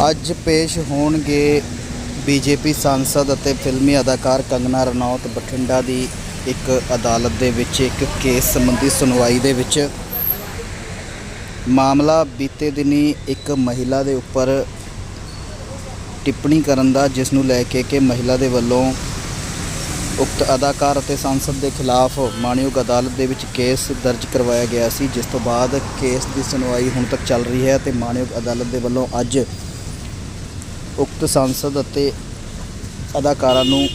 ਅੱਜ ਪੇਸ਼ ਹੋਣਗੇ ਬੀਜੇਪੀ ਸਾਂਸਦ ਅਤੇ ਫਿਲਮੀ ਅਦਾਕਾਰ ਕੰਗਨਾ ਰਣੌਤ ਬਠਿੰਡਾ ਦੀ ਇੱਕ ਅਦਾਲਤ ਦੇ ਵਿੱਚ ਇੱਕ ਕੇਸ ਸੰਬੰਧੀ ਸੁਣਵਾਈ ਦੇ ਵਿੱਚ। ਮਾਮਲਾ ਬੀਤੇ ਦਿਨੀ ਇੱਕ ਮਹਿਲਾ ਦੇ ਉੱਪਰ ਟਿੱਪਣੀ ਕਰਨ ਦਾ, ਜਿਸ ਨੂੰ ਲੈ ਕੇ ਕਿ ਮਹਿਲਾ ਦੇ ਵੱਲੋਂ ਉਕਤ ਅਦਾਕਾਰ ਅਤੇ ਸੰਸਦ ਦੇ ਖਿਲਾਫ ਮਾਣਯੋਗ ਅਦਾਲਤ ਦੇ ਵਿੱਚ ਕੇਸ ਦਰਜ ਕਰਵਾਇਆ ਗਿਆ ਸੀ, ਜਿਸ ਤੋਂ ਬਾਅਦ ਕੇਸ ਦੀ ਸੁਣਵਾਈ ਹੁਣ ਤੱਕ ਚੱਲ ਰਹੀ ਹੈ ਤੇ ਮਾਣਯੋਗ ਅਦਾਲਤ ਦੇ ਵੱਲੋਂ ਅੱਜ ਉਕਤ ਸੰਸਦ ਅਤੇ ਅਦਾਕਾਰਾਂ ਨੂੰ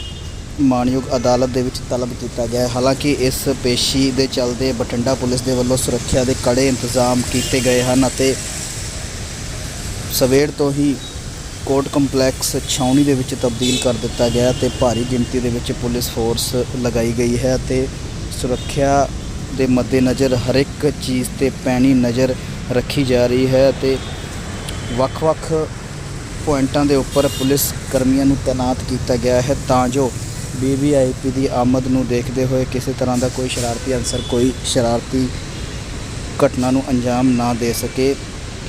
ਮਾਣਯੋਗ ਅਦਾਲਤ ਦੇ ਵਿੱਚ ਤਲਬ ਕੀਤਾ ਗਿਆ ਹੈ। ਹਾਲਾਂਕਿ ਇਸ ਪੇਸ਼ੀ ਦੇ ਚੱਲਦੇ ਬਠਿੰਡਾ ਪੁਲਿਸ ਦੇ ਵੱਲੋਂ ਸੁਰੱਖਿਆ ਦੇ ਕੜੇ ਇੰਤਜ਼ਾਮ ਕੀਤੇ ਗਏ ਹਨ ਅਤੇ ਸਵੇਰ ਤੋਂ ਹੀ ਕੋਰਟ ਕੰਪਲੈਕਸ ਛਾਉਣੀ ਦੇ ਵਿੱਚ ਤਬਦੀਲ ਕਰ ਦਿੱਤਾ ਗਿਆ ਤੇ ਭਾਰੀ ਗਿਣਤੀ ਦੇ ਵਿੱਚ ਪੁਲਿਸ ਫੋਰਸ ਲਗਾਈ ਗਈ ਹੈ ਅਤੇ ਸੁਰੱਖਿਆ ਦੇ ਮੱਦੇਨਜ਼ਰ ਹਰ ਇੱਕ ਚੀਜ਼ ਤੇ ਪੈਣੀ ਨਜ਼ਰ ਰੱਖੀ ਜਾ ਰਹੀ ਹੈ ਅਤੇ ਵੱਖ-ਵੱਖ ਪੁਆਇੰਟਾਂ ਦੇ ਉੱਪਰ ਪੁਲਿਸ ਕਰਮੀਆਂ ਨੂੰ ਤਾਇਨਾਤ ਕੀਤਾ ਗਿਆ ਹੈ ਤਾਂ ਜੋ ਵੀਵੀਆਈਪੀ ਦੀ ਆਮਦ ਨੂੰ ਦੇਖਦੇ ਹੋਏ ਕਿਸੇ ਤਰ੍ਹਾਂ ਦਾ ਕੋਈ ਸ਼ਰਾਰਤੀ ਅਨਸਰ ਕੋਈ ਸ਼ਰਾਰਤੀ ਘਟਨਾ ਨੂੰ ਅੰਜਾਮ ਨਾ ਦੇ ਸਕੇ।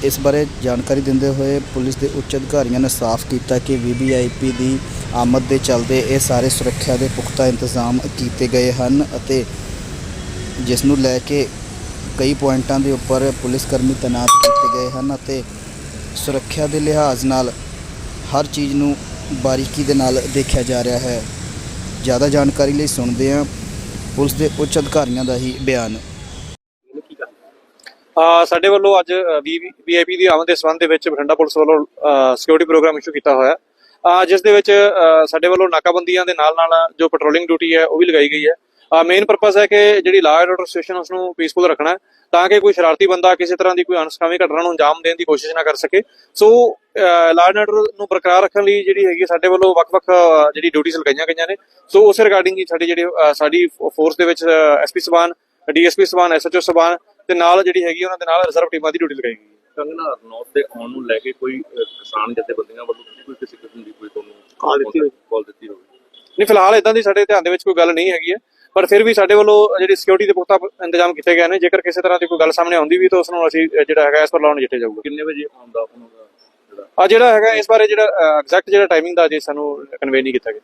ਇਸ ਬਾਰੇ ਜਾਣਕਾਰੀ ਦਿੰਦੇ ਹੋਏ ਪੁਲਿਸ ਦੇ ਉੱਚ ਅਧਿਕਾਰੀਆਂ ਨੇ ਸਾਫ਼ ਕੀਤਾ ਕਿ ਵੀਵੀਆਈਪੀ ਦੀ ਆਮਦ ਦੇ ਚੱਲਦੇ ਇਹ ਸਾਰੇ ਸੁਰੱਖਿਆ ਦੇ ਪੁਖਤਾ ਇੰਤਜ਼ਾਮ ਕੀਤੇ ਗਏ ਹਨ ਅਤੇ ਜਿਸ ਨੂੰ ਲੈ ਕੇ ਕਈ ਪੁਆਇੰਟਾਂ ਦੇ ਉੱਪਰ ਪੁਲਿਸ ਕਰਮੀ ਤਾਇਨਾਤ ਕੀਤੇ ਗਏ ਹਨ ਅਤੇ ਸੁਰੱਖਿਆ ਦੇ ਲਿਹਾਜ਼ ਨਾਲ ਹਰ ਚੀਜ਼ ਨੂੰ ਬਾਰੀਕੀ ਦੇ ਨਾਲ ਦੇਖਿਆ ਜਾ ਰਿਹਾ ਹੈ। ਜ਼ਿਆਦਾ ਜਾਣਕਾਰੀ ਲਈ ਸੁਣਦੇ ਹਾਂ ਪੁਲਿਸ ਦੇ ਉੱਚ ਅਧਿਕਾਰੀਆਂ ਦਾ ਹੀ ਬਿਆਨ। ਅ, ਸਾਡੇ ਵੱਲੋਂ ਅੱਜ ਵੀਆਈਪੀ ਦੀ ਆਮਦ ਦੇ ਸੰਬੰਧ ਦੇ ਵਿੱਚ ਬਠਿੰਡਾ ਪੁਲਿਸ ਵੱਲੋਂ ਸਿਕਿਉਰਿਟੀ ਪ੍ਰੋਗਰਾਮ ਇਸ਼ੂ ਕੀਤਾ ਹੋਇਆ। ਹੈ ਜਿਸ ਦੇ ਵਿੱਚ ਸਾਡੇ ਵੱਲੋਂ ਨਾਕਾਬੰਦੀਆਂ ਦੇ ਨਾਲ ਨਾਲ ਜੋ ਪੈਟਰੋਲਿੰਗ ਡਿਊਟੀ ਹੈ ਉਹ ਵੀ ਲਗਾਈ ਗਈ ਹੈ। ਮੇਨ ਪਰਪਸ ਹੈ ਕਿ ਜਿਹੜੀ ਲਾਅ ਐਂਡ ਆਰਡਰ ਸਿਚੁਏਸ਼ਨ ਉਸ ਨੂੰ ਪੀਸਫੁਲ ਰੱਖਣਾ ਹੈ ਤਾਂ ਕਿ ਕੋਈ ਸ਼ਰਾਰਤੀ ਬੰਦਾ ਕਿਸੇ ਤਰ੍ਹਾਂ ਦੀ ਕੋਈ ਅਨਸਕਾਮੀ ਘਟਨਾ ਨੂੰ ਅੰਜਾਮ ਦੇਣ ਦੀ ਕੋਸ਼ਿਸ਼ ਨਾ ਕਰ ਸਕੇ। ਸੋ ਲਾਅ ਐਂਡ ਆਰਡਰ ਨੂੰ ਬਰਕਰਾਰ ਰੱਖਣ ਲਈ ਜਿਹੜੀ ਹੈਗੀ ਸਾਡੇ ਵੱਲੋਂ ਵੱਖ-ਵੱਖ ਜਿਹੜੀ ਡਿਊਟੀਆਂ ਲਗਾਈਆਂ ਗਈਆਂ ਨੇ। ਸੋ ਉਸ ਰਿਗਾਰਡਿੰਗ ਹੀ ਸਾਡੀ ਜਿਹੜੀ ਸਾਡੀ ਫੋਰਸ ਦੇ ਵਿੱਚ ਐਸਪੀ ਸਬਾਨ ਡੀਐਸਪੀ ਸਬਾਨ ਐਸਐਚਓ ਸਬਾਨ ਤੇ ਨਾਲ ਜਿਹੜੀ ਹੈਗੀ ਉਹਨਾਂ ਦੇ ਨਾਲ ਰਿਜ਼ਰਵ ਟੀਮਾਂ ਦੀ ਡਿਊਟੀ ਲਗਾਈ ਗਈ ਹੈ। ਕੰਗਨਾ ਰਣੌਤ ਦੇ ਆਉਣ ਨੂੰ ਲੈ ਕੇ ਕੋਈ ਕਿਸਾਨ ਜਥੇਬੰਦੀਆਂ ਵੱਲੋਂ ਕੋਈ ਕਿਸੇ ਕਿਸਮ ਦੀ ਕੋਈ ਤੁਹਾਨੂੰ? ਕਾਲ ਦਿੱਤੀ ਹੋਵੇ? ਨਹੀਂ ਫਿਲਹਾਲ ਇਦਾਂ ਦੀ ਸਾਡੇ ਧਿਆਨ ਦੇ ਵਿੱਚ ਕੋਈ ਗੱਲ ਨਹੀਂ ਹੈਗੀ ਹੈ। ਪਰ ਫਿਰ ਵੀ ਸਾਡੇ ਵੱਲੋਂ ਜਿਹੜੀ ਸਿਕਿਉਰਿਟੀ ਦੇ ਪੁਖਤਾ ਇੰਤਜ਼ਾਮ ਕੀਤੇ ਗਏ ਨੇ ਜੇਕਰ ਕਿਸੇ ਤਰ੍ਹਾਂ ਦੀ ਕੋਈ ਗੱਲ ਸਾਹਮਣੇ ਆਉਂਦੀ ਵੀ ਤਾਂ ਉਸ ਨੂੰ ਅਸੀਂ ਜਿਹੜਾ ਹੈਗਾ ਇਸ ਪਰ ਲਾਉਣ ਜਿੱਤੇ ਜਾਊਗਾ। ਕਿੰਨੇ ਵਜੇ ਆਉਂਦਾ ਉਹਨਾਂ ਦਾ ਜਿਹੜਾ? ਆ ਜਿਹੜਾ ਹੈਗਾ ਇਸ ਬਾਰੇ ਜਿਹੜਾ ਐਗਜ਼ੈਕਟ ਜਿਹੜਾ ਟਾਈਮਿੰਗ ਦਾ ਜੇ ਸਾਨੂੰ ਕਨਵੇ ਨਹੀਂ ਕੀਤਾ ਗਿਆ।